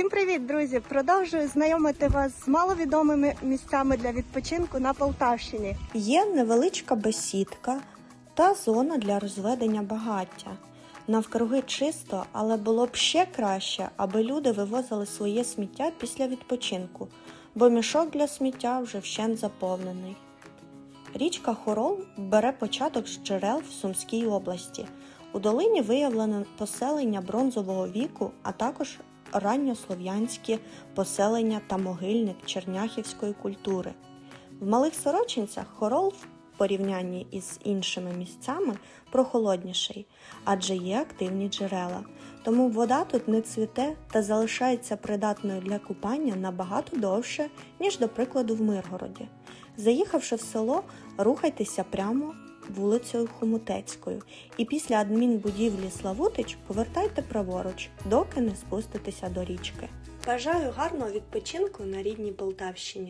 Всім привіт, друзі! Продовжую знайомити вас з маловідомими місцями для відпочинку на Полтавщині. Є невеличка бесідка та зона для розведення багаття. Навкруги чисто, але було б ще краще, аби люди вивозили своє сміття після відпочинку, бо мішок для сміття вже вщент заповнений. Річка Хорол бере початок з джерел в Сумській області. У долині виявлено поселення бронзового віку, а також ранньослов'янські поселення та могильник черняхівської культури. В малих сорочинцях хорол в порівнянні із іншими місцями прохолодніший, адже є активні джерела. Тому вода тут не цвіте та залишається придатною для купання набагато довше, ніж, до прикладу, в Миргороді. Заїхавши в село, рухайтеся прямо вулицею Хомутецькою і після адмінбудівлі Славутич повертайте праворуч, доки не спуститеся до річки. Бажаю гарного відпочинку на рідній Полтавщині.